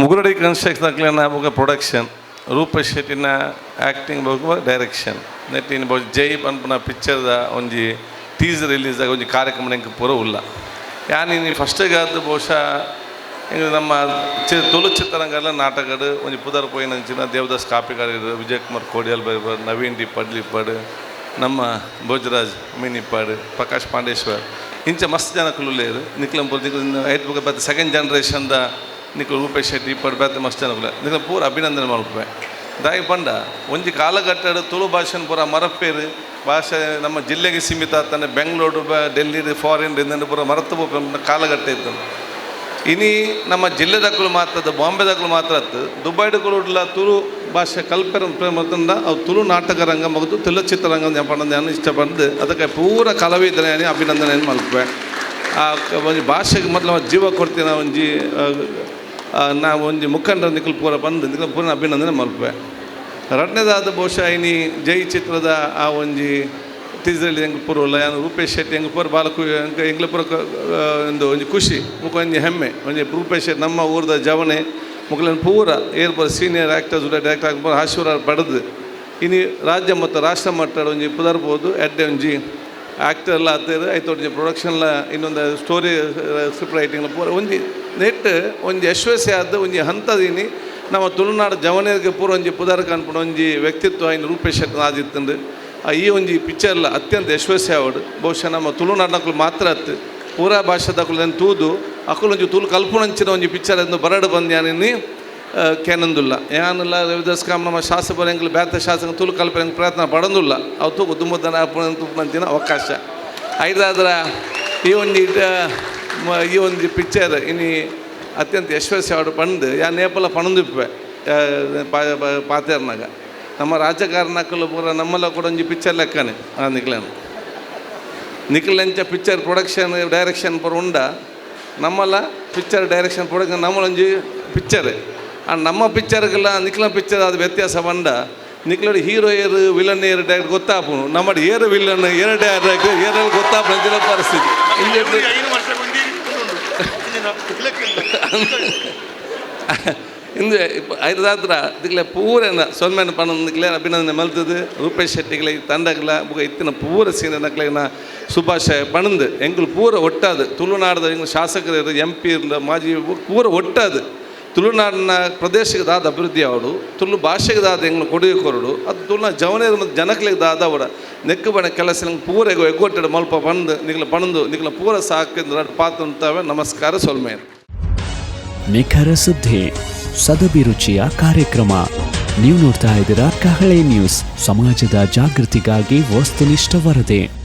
ಮುಗುರಡಿ construction ಬೊಕ production ರೂಪ ಶೆಟ್ಟಿನ acting ಬೊಕ ಡೈರೆಕ್ಷನ್ ನೆಟ್ಟಿನ ಬೊ ಜೈ ಪನ್ಪುನ ಪಿಕ್ಚರ್ದ ಒಂಜಿ ಟೀಸರ್ ರಿಲೀಸ್ ಆಗ ಒಂಜಿ ಕಾರ್ಯಕ್ರಮ ಎಂಕ್ ಪೂರ ಉಲ್ಲ. ಯಾನಿ ಫಸ್ಟಿಗೆ ಅದು ಬಹುಶಃ ಇಂದು ನಮ್ಮ ಚಿ ತುಳು ಚಿತ್ರರಂಗಲ್ಲ ನಾಟಕಡು ಒಂಜಿ ಪುದರ್ ಪೋಯಿನಂಚಿನ ದೇವದಾಸ್ ಕಾಪಿಗಾರರು, ವಿಜಯಕುಮಾರ್ ಕೋಡಿಯಲ್ ಬೈಬರ್, ನವೀನ್ ಡಿ ಪಡ್ಲಿಪ್ಪಡ್ ನಮ್ಮ ಭೋಜರಾಜ್ ಮೀನಿಪ್ಪಾಡು ಪ್ರಕಾಶ್ ಪಾಂಡೇಶ್ವರ್. ಇಂಚ ಮಸ್ತ್ ಜನ ಕುಲುಲೇರು. ನಿಕ್ಲಂ ಪೂರ ನಿಕ್ಲ ಐಟ್ ಬುಕ್ ಬತ್ತ ಸೆಕೆಂಡ್ ಜನ್ರೇಷನ್ದ ನಿಕ್ಲು ರೂಪೇಶ್ ಶೆಟ್ಟಿ ಇಪ್ಪಡು ಬೇತೆ ಮಸ್ತ್ ಜನ ಕುಲ ನಿಕ್ಲ ಪೂರ ಅಭಿನಂದನೆ ಮಲ್ಪೆ ದಾಯಿ ಪಂಡ, ಒಂಜಿ ಕಾಲಘಟ್ಟಡು ತುಳು ಭಾಷೆನ ಪೂರ ಮರಪೇರು. ಭಾಷೆ ನಮ್ಮ ಜಿಲ್ಲೆಗೆ ಸೀಮಿತ ಆಗ್ತಾನೆ. ಬೆಂಗಳೂರು ಡೆಲ್ಲಿ ಫಾರಿನ್ ಇಂದ ಪೂರ ಮರತು ಹೋಗ್ಬೇಕು ಕಾಲಘಟ್ಟ ಇತ್ತು. ಇನಿ ನಮ್ಮ ಜಿಲ್ಲೆದಕ್ಕಲು ಮಾತ್ರದ ದಾಖಲು ಮಾತ್ರ ದುಬೈ ದುಬೈಡುಗಳುಡ್ಲ ತುಳು ಭಾಷೆ ಕಲ್ಪೆರ ಪ್ರೇಮದಿಂದ ಅವು ತುಳು ನಾಟಕ ರಂಗ ಮಗದು ತುಳು ಚಿತ್ರರಂಗ ನಾನು ಇಷ್ಟಪಡ್ದು, ಅದಕ್ಕೆ ಪೂರ ಕಲಾವಿದನೇ ಅಭಿನಂದನೆ ಮಲ್ಪೆ ಆ ಒಂದು ಭಾಷೆಗೆ ಮೊದಲು ಜೀವ ಕೊಡ್ತೀನಿ ಒಂಜಿ ಆ, ಒಂದು ಮುಖಂಡರ ನಿಖಲ್ ಪೂರ ಬಂದು ನಿಖಲ್ ಪೂರ ಅಭಿನಂದನೆ ಮಲ್ಪೆ ಎರಡನೇದಾದ ಬಹುಶಃ ಇನಿ ಜೈ ಚಿತ್ರದ ಆ ಒಂಜಿ ಟೀಸರ್ಲಿ ಹೆಂಗೆ ಪೂರ ಉಲ್ಲ ಯಾನು ರೂಪೇಶ್ ಶೆಟ್ಟಿ ಹೆಂಗೆ ಪೂರ ಬಾಲಕು ಹೆಂಗೆ ಎಂಗ್ಲ ಪೂರ ಒಂದು ಒಂಜಿ ಖುಷಿ ಮುಖ ಒಂಜಿ ಹೆಮ್ಮೆ ಒಂಜಿ ರೂಪೇಶ್ ಶೆಟ್ಟಿ ನಮ್ಮ ಊರದ ಜವನೆ ಮುಖಲನ್ ಪೂರ ಏರ್ ಪೂರ ಸೀನಿಯರ್ ಆ್ಯಕ್ಟರ್ಸ್ ಡೈರೆಕ್ಟರ್ ಆಗ್ಬೋದು ಆಶೀರ್ವಾದ ಪಡೆದು ಇನಿ ರಾಜ್ಯ ಮತ್ತು ರಾಷ್ಟ್ರ ಮಟ್ಟದ ಒಂಜಿ ಪುದರ್ಬೋದು ಎಡ್ಡೆ ಒಂಜಿ ಆ್ಯಕ್ಟರ್ ಎಲ್ಲ ಆಗ್ತದೆ ಆಯ್ತು ಒಂದು ಪ್ರೊಡಕ್ಷನ್ಲ ಇನ್ನೊಂದು ಸ್ಟೋರಿ ಸ್ಕ್ರಿಪ್ಟ್ ರೈಟಿಂಗ್ ಪೂರ ಒಂಜಿ ನೆಟ್ ಒಂಜಿ ಯಶಸ್ವಿ ಆದ ಒಂಜಿ ಹಂತದೀನಿ. ನಮ್ಮ ತುಳುನಾಡು ಜವನೇರಿಗೆ ಪೂರ ಒಂಜಿ ಪುದರ್ ಕಾಣ್ಪಡ ಒಂಜಿ ವ್ಯಕ್ತಿತ್ವ ಇನ್ನು ರೂಪೇಶ್ ಶೆಟ್ಟಿ ಆದಿತ್ತಂದು ಈ ಒಂಜಿ ಪಿಕ್ಚರ್ಲ ಅತ್ಯಂತ ಯಶಸ್ವಿ ಆವಡು. ಬಹುಶಃ ನಮ್ಮ ತುಳುನಾಡ್ನಕ್ಲು ಮಾತ್ರ ಅತ್ತು. ಪೂರಾ ಭಾಷೆದಕ್ಕುlen ತೂದು. ಅಕುಲು ಒಂಜಿ ತುಳು ಕಲ್ಪುನಂಚಿನ ಒಂಜಿ ಪಿಕ್ಚರ್ ಎಂದು ಬರಡು ಬಂದು ಯಾನಿನಿ ಕೆನಂದುಲ್ಲ ಏನಿಲ್ಲ ರವಿದಾಸ್ ಕಾಮ್ ನಮ್ಮ ಶಾಸಕ ಎಂಗ್ಲು ಬ್ಯಾತ ಶಾಸಕ ತುಳು ಕಲ್ಪನೆ ಪ್ರಯತ್ನ ಪಡೋದಿಲ್ಲ. ಅವು ತೂಕು ದುಮ್ಮದನ ತುಪ್ಪಂತಿನ ಅವಕಾಶ. ಐದಾದ್ರ ಈ ಒಂದು ಈ ಒಂದು ಪಿಕ್ಚರ್ ಇನಿ ಅತ್ಯಂತ ಯಶಸ್ವಿ ಆವಡು ಪಂಡು ಯಾ ನೇಪಲ ಪಣಂದಿಪ್ಪೆ ಪಾತೇರ್ನಾಗ. ನಮ್ಮ ರಾಜಕಾರಣಕ್ಕಲು ಪೂರ ನಮ್ಮಲ್ಲ ಕೂಡ ಒಂಜಿ ಪಿಕ್ಚರ್ ಲೆಕ್ಕನೆ, ಆ ನಿಕ್ಲನು ನಿಖಿಲೆಂಚ ಪಿಕ್ಚರ್ ಪ್ರೊಡಕ್ಷನ್ ಡೈರೆಕ್ಷನ್ ಪೂರ ಉಂಡ. ನಮ್ಮಲ್ಲ ಪಿಕ್ಚರ್ ಡೈರೆಕ್ಷನ್ ಪ್ರೊಡಕ್ಷನ್ ನಮ್ಮಲೊಂಜಿ ಪಿಕ್ಚರ್ ಆ, ನಮ್ಮ ಪಿಕ್ಚರ್ಗೆಲ್ಲ ನಿಖಿಲ ಪಿಕ್ಚರ್ ಅದು ವ್ಯತ್ಯಾಸ ಬಂಡ ನಿಖಿಲಡು ಹೀರೋ ಏರು ವಿಲನ್ ಏರು ಡೈರೆಕ್ಟ್ ಗೊತ್ತಾಪುನು ನಮ್ಮ ಏರು ವಿಲನ್ ಏರು ಡೈರೆಕ್ಟ್ ಏರಲ್ಲಿ ಗೊತ್ತಾಪು ಪರಿಸ್ಥಿತಿ. ಇಂದು ಐದಾತ್ರ ದಿಗ್ಲೆ ಪೂರನ ಸೊಲ್ಮೆನ ಪಣಂದಿಗ್ಲೆ ಅಭಿನಂದನೆ ಮಲ್ತದು ರೂಪೇಶ್ ಶೆಟ್ಟಿಗ್ಲೆ ತಂಡಗ್ಲ ಬುಗ ಇತ್ತಿನ ಪೂರ ಸೀನಕ್ಲೆನ ಸುಭಾಷ ಪಣಂದು ಎಂಗ್ಲು ಪೂರ ಒಟ್ಟಾದು ತುಳುನಾಡದ ಎಂಗ್ಲು ಶಾಸಕರು ಎಂ ಪಿ ಮಾಜಿ ಪೂರ ಒಟ್ಟಾದು ತುಳುನಾಡಿನ ಪ್ರದೇಶಕ್ಕೆ ದಾದ ಅಭಿವೃದ್ಧಿ ಅವಡು ತುಳು ಭಾಷೆಗೆ ದಾದ ಎಂಗ್ಲು ಕೊಡುಗೆ ಕೊರಡು ಅದು ತುಳುನ ಜವನೇರು ಮತ್ತು ಜನಕ್ಲಿಗದಾದ ಅವಡ ನೆಕ್ಕು ಬಣ ಕೆಲಸ ಪೂರ ಎಗೊ ಎಗ್ಗೊಟ್ಟಡು ಮಲ್ಪ ಬಂದು, ನಿಗ್ಲ ಪಣಂದು ನಿಗ್ಲ ಪೂರ ಸಾಕಿಂದ ಪಾತ್ರ ಉಂತಾವೆ ನಮಸ್ಕಾರ ಸೊಲ್ಮೇನು ನಿಖರ ಸುದ್ದಿ ಸದಭಿರುಚಿಯ ಕಾರ್ಯಕ್ರಮ. ನೀವು ನೋಡ್ತಾ ಇದ್ದೀರಾ ಕಹಳೆ ನ್ಯೂಸ್. ಸಮಾಜದ ಜಾಗೃತಿಗಾಗಿ ವಸ್ತುನಿಷ್ಠ ವರದಿ.